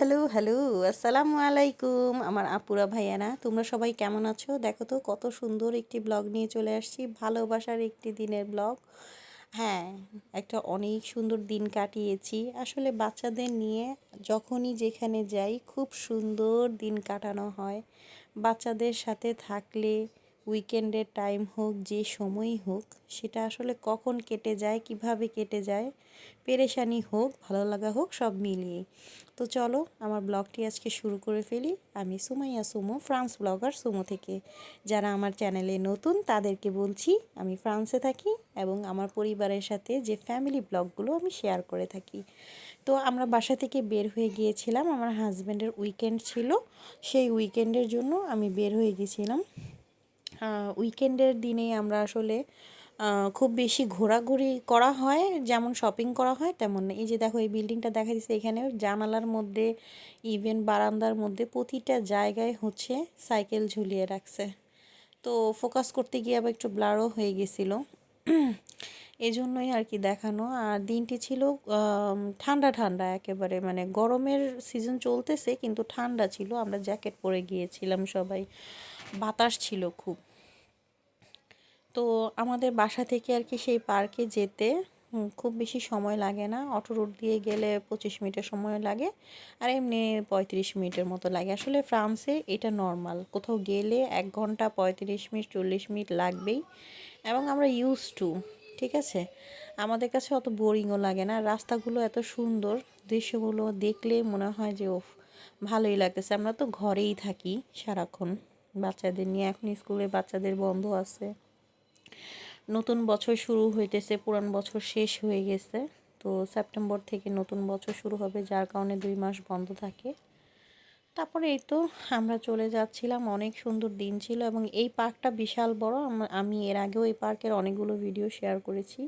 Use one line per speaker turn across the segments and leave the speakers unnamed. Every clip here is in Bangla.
হ্যালো হ্যালো, আসসালামু আলাইকুম আমার আপুরা ভাইয়ারা, তোমরা সবাই কেমন আছো? দেখো তো কত সুন্দর একটি ব্লগ নিয়ে চলে আসছি, ভালোবাসার একটি দিনের ব্লগ। হ্যাঁ একটা অনেক সুন্দর দিন কাটিয়েছি। আসলে বাচ্চাদের নিয়ে যখনই যেখানে যাই খুব সুন্দর দিন কাটানো হয়। বাচ্চাদের সাথে থাকলে উইকেন্ডের টাইম হোক, যে সময়ই হোক, সেটা আসলে কখন কেটে যায়, কীভাবে কেটে যায়, পেরেশানি হোক, ভালো লাগা হোক, সব মিলিয়ে তো চলো, আমার ব্লগটি আজকে শুরু করে ফেলি। আমি সুমাইয়া সুমো, ফ্রান্স ব্লগার সুমো থেকে। যারা আমার চ্যানেলে নতুন, তাদেরকে বলছি, আমি ফ্রান্সে থাকি এবং আমার পরিবারের সাথে যে ফ্যামিলি ব্লগগুলো আমি শেয়ার করে থাকি। তো আমরা বাসা থেকে বের হয়ে গিয়েছিলাম। আমার হাজব্যান্ডের উইকেন্ড ছিল। সেই উইকেন্ডের জন্য আমি বের হয়ে গেছিলাম উইকেন্ডের দিনে আমরা আসলে খুব বেশি ঘোরাঘুরি করা হয়, যেমন শপিং করা হয়, তেমন এই যে দেখো, এই বিল্ডিংটা দেখা দিচ্ছে এখানে জানালার মধ্যে ইভেন বারান্দার মধ্যে প্রতিটা জায়গায় হচ্ছে সাইকেল ঝুলিয়ে রাখছে। তো ফোকাস করতে গিয়ে আবার একটু ব্লারও হয়ে গেছিল। এই জন্যই আর কি দেখানো। আর দিনটি ছিল ঠান্ডা ঠান্ডা একেবারে। মানে গরমের সিজন চলতেছে, কিন্তু ঠান্ডা ছিল। আমরা জ্যাকেট পরে গিয়েছিলাম সবাই। বাতাস ছিল খুব। তো আমাদের বাসা থেকে আর কি সেই পার্কে যেতে খুব বেশি সময় লাগে না। অটো রুট দিয়ে গেলে পঁচিশ মিনিটের সময় লাগে আর এমনি পঁয়ত্রিশ মিনিটের মতো লাগে। আসলে ফ্রান্সে এটা নর্মাল। কোথাও গেলে এক ঘণ্টা পঁয়ত্রিশ মিনিট, চল্লিশ মিনিট লাগবেই এবং আমরা ইউজ টু ঠিক আছে? আমাদের কাছে অত বোরিংও লাগে না। রাস্তাগুলো এত সুন্দর, দৃশ্যগুলো দেখলে মনে হয় যে, ওফ, ভালোই লাগতেছে। আমরা তো ঘরেই থাকি সারাক্ষণ। বাচ্চাদের নিয়ে, এখন স্কুলে বাচ্চাদের বন্ধ আছে। নতুন বছর শুরু হইতেছে, পুরান বছর শেষ হয়ে গেছে। তো সেপ্টেম্বর থেকে নতুন বছর শুরু হবে, যার কারণে দুই মাস বন্ধ থাকে। তারপরে এই তো আমরা চলে যাচ্ছিলাম, অনেক সুন্দর দিন ছিল এবং এই পার্কটা বিশাল বড়। আমি এর আগেও এই পার্কের অনেকগুলো ভিডিও শেয়ার করেছি।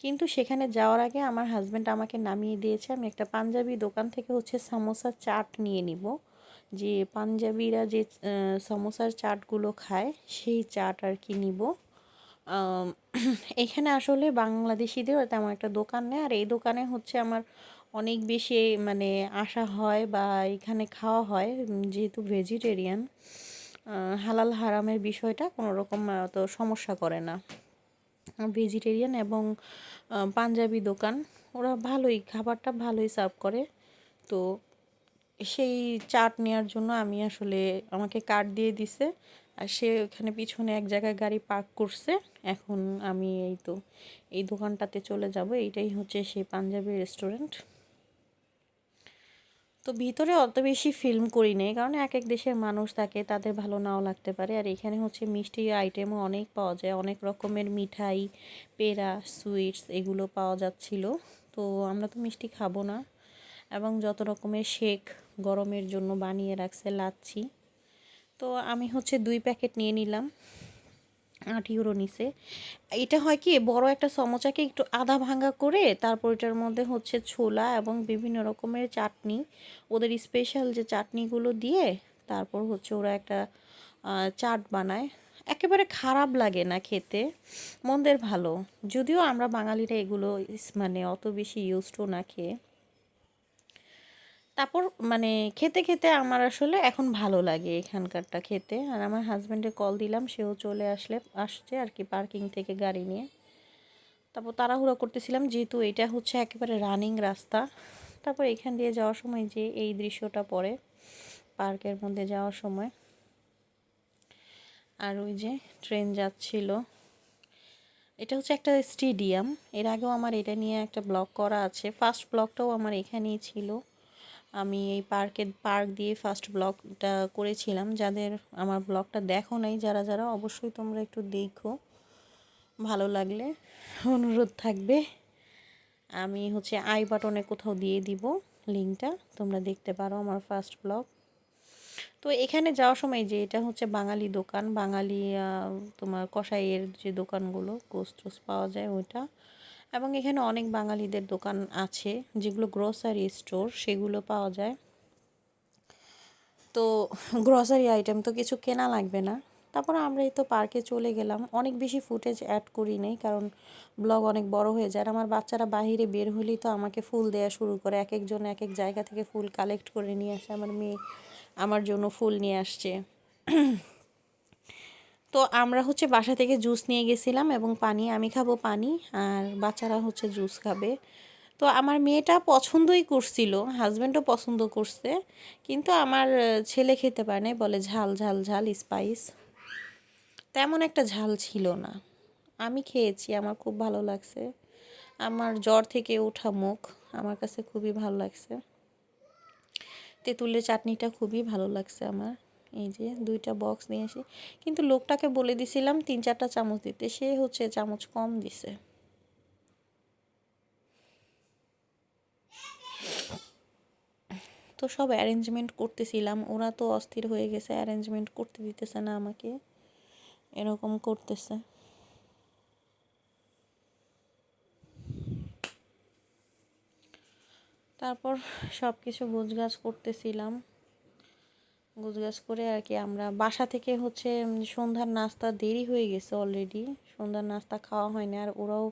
কিন্তু সেখানে যাওয়ার আগে আমার হাজব্যান্ড আমাকে নামিয়ে দিয়েছে। আমি একটা পাঞ্জাবি দোকান থেকে হচ্ছে সামোসা চাট নিয়ে নিব। যে পাঞ্জাবিরা যে সমোসার চাটগুলো খায়, সেই চাট আর কি নিব। এখানে আসলে বাংলাদেশিদের তেমন একটা দোকান নেই। আর এই দোকানে হচ্ছে আমার অনেক বেশি মানে আসা হয় বা এখানে খাওয়া হয়। যেহেতু ভেজিটেরিয়ান হালাল হারামের বিষয়টা কোনো রকম অত সমস্যা করে না। ভেজিটেরিয়ান এবং পাঞ্জাবি দোকান, ওরা ভালোই, খাবারটা ভালোই সার্ভ করে। তো সেই চাট নেওয়ার জন্য আমি আসলে আমাকে কার্ড দিয়ে দিছে। আর সে ওখানে পিছনে এক জায়গায় গাড়ি পার্ক করছে। এখন আমি এই তো এই দোকানটাতে চলে যাব। এইটাই হচ্ছে সেই পাঞ্জাবি রেস্টুরেন্ট তো ভিতরে অত বেশি ফিল্ম করি নেই, কারণ এক এক দেশের মানুষ থাকে, তাদের ভালো নাও লাগতে পারে। আর এখানে হচ্ছে মিষ্টি আইটেমও অনেক পাওয়া যায়। অনেক রকমের মিঠাই পেড়া সুইটস এগুলো পাওয়া যাচ্ছিল। তো আমরা তো মিষ্টি খাব না। এবং যত রকমের শেক গরমের জন্য বানিয়ে রাখছে, লাচ্ছি। তো আমি হচ্ছে দুই প্যাকেট নিয়ে নিলাম আট ইউরো নিছে এটা হয় কি, বড় একটা সমোচাকে একটু আধা ভাঙ্গা করে তারপর এটার মধ্যে হচ্ছে ছোলা এবং বিভিন্ন রকমের চাটনি, ওদের স্পেশাল যে চাটনিগুলো দিয়ে তারপর হচ্ছে ওরা একটা চাট বানায়। একেবারে খারাপ লাগে না খেতে, মন্দের ভালো। যদিও আমরা বাঙালিরা এগুলো মানে অত বেশি ইউজড না খেয়ে। তারপর মানে খেতে খেতে আমার আসলে এখন ভালো লাগে এখানকারটা খেতে। আর আমার হাজব্যান্ডে কল দিলাম, সেও চলে আসলে, আসছে আর কি পার্কিং থেকে গাড়ি নিয়ে। তারপর তাড়াহুড়া করতেছিলাম, যেহেতু এটা হচ্ছে একেবারে রানিং রাস্তা। তারপর এখান দিয়ে যাওয়ার সময় যে এই দৃশ্যটা পড়ে পার্কের মধ্যে যাওয়ার সময়। আর ওই যে ট্রেন যাচ্ছিল। এটা হচ্ছে একটা স্টেডিয়াম এর আগেও আমার এটা নিয়ে একটা ব্লগ করা আছে। ফার্স্ট ব্লগটাও আমার এখানেই ছিল। আমি এই পার্কের পার্ক দিয়ে ফার্স্ট ব্লগটা করেছিলাম। যাদের আমার ব্লগটা দেখো নাই, যারা যারা, অবশ্যই তোমরা একটু দেখো। ভালো লাগলে অনুরোধ থাকবে। আমি হচ্ছে আই বাটনে কোথাও দিয়ে দিব লিঙ্কটা, তোমরা দেখতে পারো আমার ফার্স্ট ব্লগ তো এখানে যাওয়ার সময় যে এটা হচ্ছে বাঙালি দোকান, বাঙালি তোমার কষাইয়ের যে দোকানগুলো গোস্ট পাওয়া যায় ওইটা। এবং এখানে অনেক বাঙালিদের দোকান আছে, যেগুলো গ্রোসারি স্টোর সেগুলো পাওয়া যায়। তো গ্রসারি আইটেম তো কিছু কেনা লাগবে না। তারপর আমরা এই তো পার্কে চলে গেলাম। অনেক বেশি ফুটেজ অ্যাড করি নেই, কারণ ব্লগ অনেক বড় হয়ে যায়। আর আমার বাচ্চারা বাইরে বের হলেই তো আমাকে ফুল দেওয়া শুরু করে এক একজন এক এক জায়গা থেকে ফুল কালেক্ট করে নিয়ে আসে। আমার মেয়ে আমার জন্য ফুল নিয়ে আসছে। তো আমরা হচ্ছে বাসা থেকে জুস নিয়ে গেছিলাম এবং পানি, আমি খাব পানি আর বাচ্চারা হচ্ছে জুস খাবে। তো আমার মেয়েটা পছন্দই করছিল হাজব্যান্ডও পছন্দ করছে, কিন্তু আমার ছেলে খেতে পারে বলে ঝাল ঝাল ঝাল স্পাইস তেমন একটা ঝাল ছিল না। আমি খেয়েছি, আমার খুব ভালো লাগছে। আমার জ্বর থেকে ওঠা মুখ, আমার কাছে খুবই ভালো লাগছে। তেঁতুলের চাটনিটা খুবই ভালো লাগছে আমার। এই যে দুইটা বক্স নিয়ে আসি। কিন্তু লোকটাকে বলে দিছিলাম তিন চারটা চামচ দিতে। সে হচ্ছে চামচ কম দিছে। তো সব অ্যারেঞ্জমেন্ট করতেছিলাম। ওরা তো অস্থির হয়ে গেছে অ্যারেঞ্জমেন্ট করতে দিতেছে না আমাকে। এরকম করতেছে। তারপর সব কিছু গোছগাছ করতেছিলাম। গোছগাছ করে আর কি আমরা বাসা থেকে হচ্ছে সন্ধ্যার নাস্তা দেরি হয়ে গেছে অলরেডি সন্ধ্যার নাস্তা খাওয়া হয়নি আর ওরাও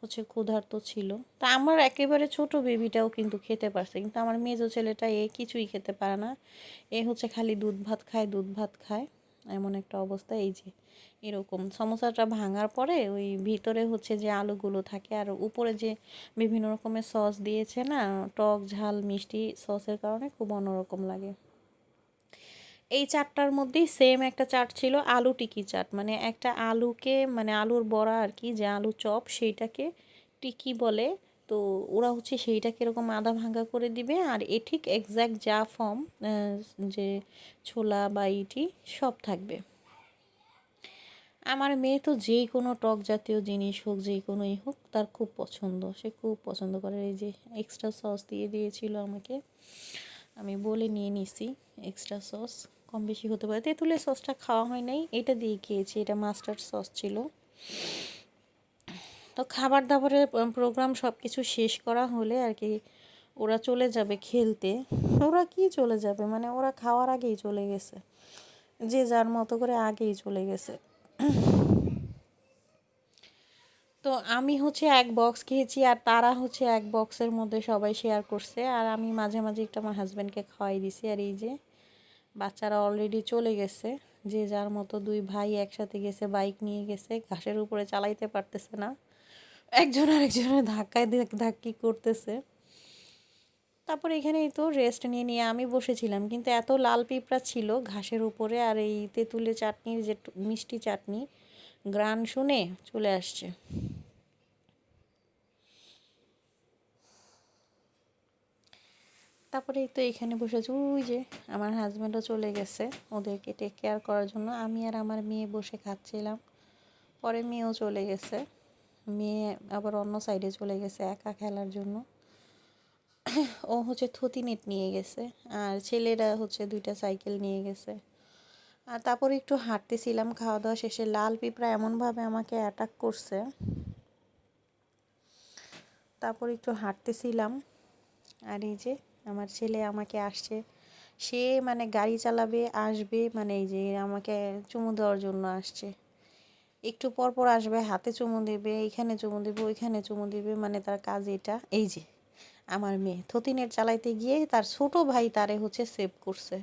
হচ্ছে ক্ষুধার্ত ছিল। তা আমার একেবারে ছোট বেবিটাও কিন্তু খেতে পারছে, কিন্তু আমার মেজো ছেলেটা এ কিছুই খেতে পারে না। এ হচ্ছে খালি দুধ ভাত খায়, দুধ ভাত খায়। এমন একটা অবস্থা, এই যে এরকম। সমোসাটা ভাঙার পরে ওই ভিতরে হচ্ছে যে আলুগুলো থাকে আর উপরে যে বিভিন্ন রকমের সস দিয়েছে না, টক, ঝাল, মিষ্টি সসের কারণে খুব অন্যরকম লাগে। এই চাটটার মধ্যেই সেম একটা চাট ছিল আলু টিকি চাট। মানে একটা আলুকে মানে আলুর বড়া আর কি, যে আলু চপ, সেইটাকে টিকি বলে। তো ওরা হচ্ছে সেইটাকে এরকম আদা ভাঙ্গা করে দিবে। আর এ ঠিক এক্স্যাক্ট যা ফর্ম যে ছোলা বা ইটি, সব থাকবে। আমার মেয়ে তো যেই কোনো টক জাতীয় জিনিস হোক যেই কোনোই হোক, তার খুব পছন্দ। সে খুব পছন্দ করে। এই যে এক্সট্রা সস দিয়ে দিয়েছিল আমাকে। আমি বলে নিয়ে নিছি এক্সট্রা সস কম বেশি হতে পারে। তেঁতুলের সসটা খাওয়া হয় নাই, এটা দিয়ে খেয়েছি, এটা মাস্টার্ড সস ছিল। তো খাবার দাবারের প্রোগ্রাম সব কিছু শেষ করা হলে আর কি ওরা চলে যাবে খেলতে। ওরা কি চলে যাবে? মানে ওরা খাওয়ার আগেই চলে গেছে। যে যার মতো করে আগেই চলে গেছে। তো আমি হচ্ছে এক বক্স খেয়েছি আর তারা হচ্ছে এক বক্সের মধ্যে সবাই শেয়ার করছে। আর আমি মাঝে মাঝে একটা আমার হাজব্যান্ডকে খাওয়াই দিছি আর এই যে বাচ্চারা অলরেডি চলে গেছে। যে যার মতো দুই ভাই একসাথে গেছে বাইক নিয়ে গেছে, ঘাসের উপরে চালাইতে পারতেছে না। একজন আরেকজনের ধাক্কায় ধাক্কি করতেছে। তারপর এখানেই তো রেস্ট নিয়ে নিয়ে আমি বসেছিলাম। কিন্তু এত লাল পিঁপড়া ছিল ঘাসের উপরে, আর এই তেঁতুলে চাটনির যে মিষ্টি চাটনি, গ্রান শুনে চলে আসছে। তারপরে তো এখানে বসেছে ওই যে আমার হাজব্যান্ডও চলে গেছে ওদেরকে টেক কেয়ার করার জন্য। আমি আর আমার মেয়ে বসে খাচ্ছিলাম। পরে মেয়েও চলে গেছে। মেয়ে আবার অন্য সাইডে চলে গেছে একা খেলার জন্য। ও হচ্ছে থতি নেট নিয়ে গেছে। আর ছেলেরা হচ্ছে দুইটা সাইকেল নিয়ে গেছে। আর তারপরে একটু হাঁটতেছিলাম। খাওয়া দাওয়া শেষে লাল পিঁপড়া এমনভাবে আমাকে অ্যাটাক করছে। তারপর একটু হাঁটতেছিলাম। আর এই যে আমার ছেলে আমাকে আসছে। সে মানে গাড়ি চালাবে, আসবে মানে এই যে আমাকে চুমু দেওয়ার জন্য আসছে। একটু পর পর আসবে, হাতে চুমু দেবে এইখানে চুমু দেবে, ওইখানে চুমু দেবে মানে তার কাজ এটা। এই যে আমার মেয়ে। থতিনেট চালাইতে গিয়ে তার ছোট ভাই তারে হচ্ছে সেভ করছে।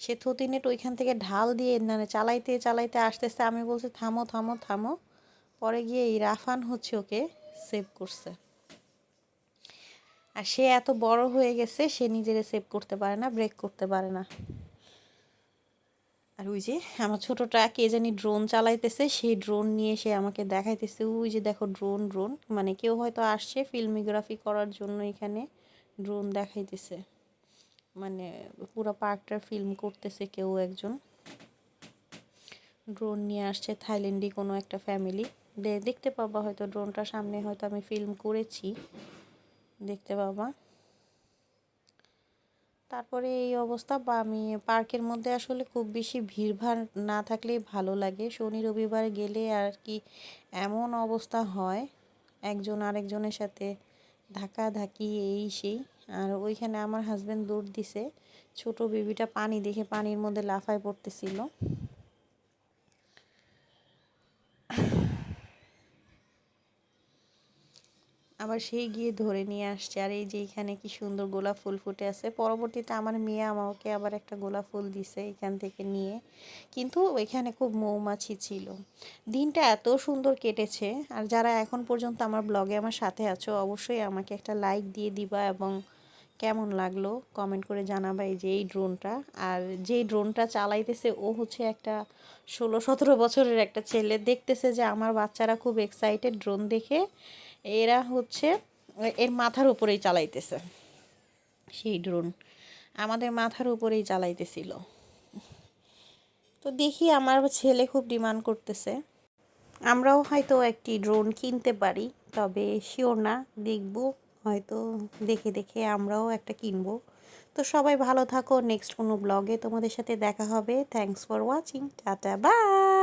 সে থতিনেট ওইখান থেকে ঢাল দিয়ে মানে চালাইতে চালাইতে আসতে আসতেছে। আমি বলছি, থামো থামো থামো। পরে গিয়ে এই রাফান হচ্ছে ওকে সেভ করছে। আর সে এত বড় হয়ে গেছে, সে নিজেরে সেভ করতে পারে না ব্রেক করতে পারে না। আর ওই যে আমার ছোটোটা কে জানি ড্রোন চালাইতেছে, সেই ড্রোন নিয়ে সে আমাকে দেখাইতেছে, ওই যে দেখো ড্রোন ড্রোন মানে কেউ হয়তো আসছে ফিল্মিগ্রাফি করার জন্য এখানে ড্রোন দেখাইতেছে। মানে পুরো পার্কটার ফিল্ম করতেছে কেউ একজন। ড্রোন নিয়ে আসছে থাইল্যান্ডি কোনো একটা ফ্যামিলি দেখতে পাবা হয়তো ড্রোনটার সামনে হয়তো আমি ফিল্ম করেছি। দেখতে পাবা। তারপরে এই অবস্থা, বা আমি পার্কের মধ্যে আসলে খুব বেশি ভিড়ভাড় না থাকলেই ভালো লাগে। শনি, রবিবার গেলে আর কি এমন অবস্থা হয়, একজন আরেকজনের সাথে ধাক্কা ধাক্কি এই সেই। আর ওইখানে আমার হাজব্যান্ড দৌড় দিছে, ছোট বেবিটা পানি দেখে পানির মধ্যে লাফায় পড়তেছিল। আবার সেই গিয়ে ধরে নিয়ে আসছে। আর এই যে এখানে কি সুন্দর গোলাপ ফুল ফুটে আছে। পরবর্তীতে আমার মেয়ে আমাকে আবার একটা গোলাপ ফুল দিছে এখান থেকে নিয়ে। কিন্তু এখানে খুব মৌমাছি ছিল। দিনটা এত সুন্দর কেটেছে। আর যারা এখন পর্যন্ত আমার ব্লগে আমার সাথে আছো, অবশ্যই আমাকে একটা লাইক দিয়ে দিবা এবং কেমন লাগল কমেন্ট করে জানাবা এই যে এই ড্রোনটা। আর যেই ড্রোনটা চালাইতেছে, ও হচ্ছে একটা ষোলো সতেরো বছরের একটা ছেলে। দেখতেছে যে আমার বাচ্চারা খুব এক্সাইটেড ড্রোন দেখে। এরা হচ্ছে, এর মাথার উপরেই চালাইতেছে। সেই ড্রোন আমাদের মাথার উপরেই চালাইতেছিল। তো দেখি আমার ছেলে খুব ডিমান্ড করতেছে। আমরাও হয়তো একটি ড্রোন কিনতে পারি, তবে শিওর না, দেখব, হয়তো দেখে দেখে আমরাও একটা কিনবো। তো সবাই ভালো থাকো নেক্সট কোনো ব্লগে তোমাদের সাথে দেখা হবে। Thanks for watching tata bye